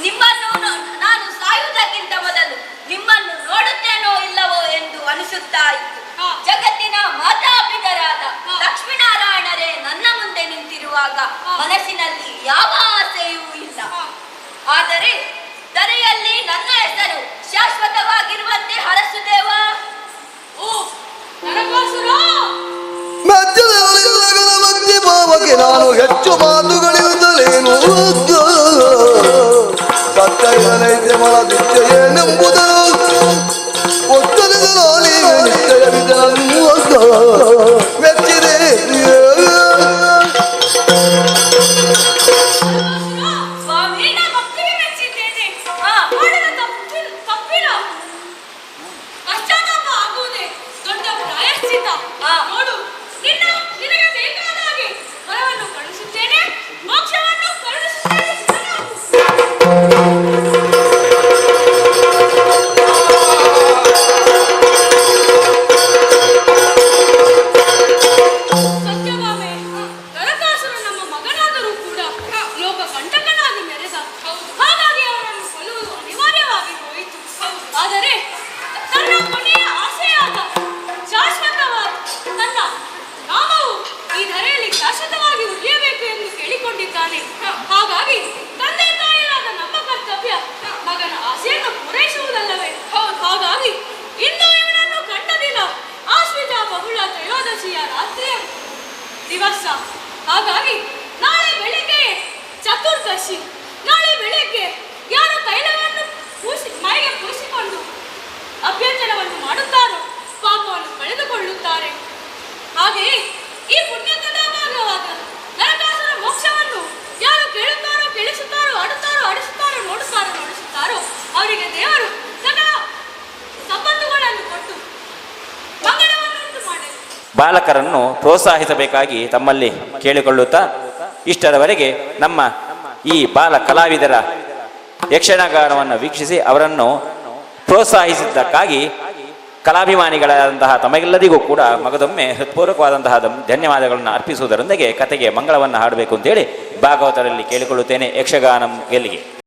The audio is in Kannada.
ನಿಮ್ಮನ್ನು ನಾನು ಸಾಯುವುದಕ್ಕಿಂತ ಮೊದಲು ನಿಮ್ಮನ್ನು ನೋಡುತ್ತೇನೋ ಇಲ್ಲವೋ ಎಂದು ಅನಿಸುತ್ತಾ ಇತ್ತು ಜಗತ್ತಿನ ಮಾತಾಪಿತರಾದ. ಲಕ್ಷ್ಮೀನಾರಾಯಣರೇ ನನ್ನ ಮುಂದೆ ನಿಂತಿರುವಾಗ. ಮನಸ್ಸಿನಲ್ಲಿ ಯಾವ ಆಸೆಯೂ ಇಲ್ಲ. ಆದರೆ ಧರೆಯಲ್ಲಿ ನನ್ನ ಹೆಸರು ಶಾಶ್ವತವಾಗಿರುವಂತೆ ಹರಸುದೇವ ಭಾವಕ್ಕೆ ನಾನು ಹೆಚ್ಚು ಮಾತುಗಳಿರುತ್ತಲೇನು ಸತ್ಯಗಳೈತೆ ಮನ ನಿತ್ಯ ಏನೆಂಬುದನ್ನು ಆದರೆ ತನ್ನ ಕೊನೆಯ ಆಸೆಯಾದ ಶಾಶ್ವತವಾದ ತನ್ನ ನಾಮವು ಈ ಧರೆಯಲ್ಲಿ ಶಾಶ್ವತವಾಗಿ ಉಳಿಯಬೇಕು ಎಂದು ಕೇಳಿಕೊಂಡಿದ್ದಾನೆ. ಹಾಗಾಗಿ ತಂದೆ ತಾಯಿಯಾದ ನಮ್ಮ ಕರ್ತವ್ಯ ಮಗನ ಆಸೆಯನ್ನು ಪೂರೈಸುವುದಲ್ಲವೇ? ಹಾಗಾಗಿ ಇಂದು ಇವನನ್ನು ಕಂಡ ದಿನ ಆಶ್ವಿತ ಬಹುಳ ತ್ರಯೋದಶಿಯ ರಾತ್ರಿಯ ದಿವಸ. ಹಾಗಾಗಿ ನಾಳೆ ಬೆಳಿಗ್ಗೆ ಚತುರ್ದಶಿ. ಬಾಲಕರನ್ನು ಪ್ರೋತ್ಸಾಹಿಸಬೇಕಾಗಿ ತಮ್ಮಲ್ಲಿ ಕೇಳಿಕೊಳ್ಳುತ್ತಾ, ಇಷ್ಟರವರೆಗೆ ನಮ್ಮ ಈ ಬಾಲ ಕಲಾವಿದರ ಯಕ್ಷಗಾನವನ್ನು ವೀಕ್ಷಿಸಿ ಅವರನ್ನು ಪ್ರೋತ್ಸಾಹಿಸಿದ್ದಕ್ಕಾಗಿ ಕಲಾಭಿಮಾನಿಗಳಾದಂತಹ ತಮಗೆಲ್ಲರಿಗೂ ಕೂಡ ಮಗದೊಮ್ಮೆ ಹೃತ್ಪೂರ್ವಕವಾದಂತಹ ಧನ್ಯವಾದಗಳನ್ನು ಅರ್ಪಿಸುವುದರೊಂದಿಗೆ ಕತೆಗೆ ಮಂಗಳವನ್ನು ಹಾಡಬೇಕು ಅಂತೇಳಿ ಭಾಗವತರಲ್ಲಿ ಕೇಳಿಕೊಳ್ಳುತ್ತೇನೆ ಯಕ್ಷಗಾನಂ ಗೆಲ್ಲಿಗೆ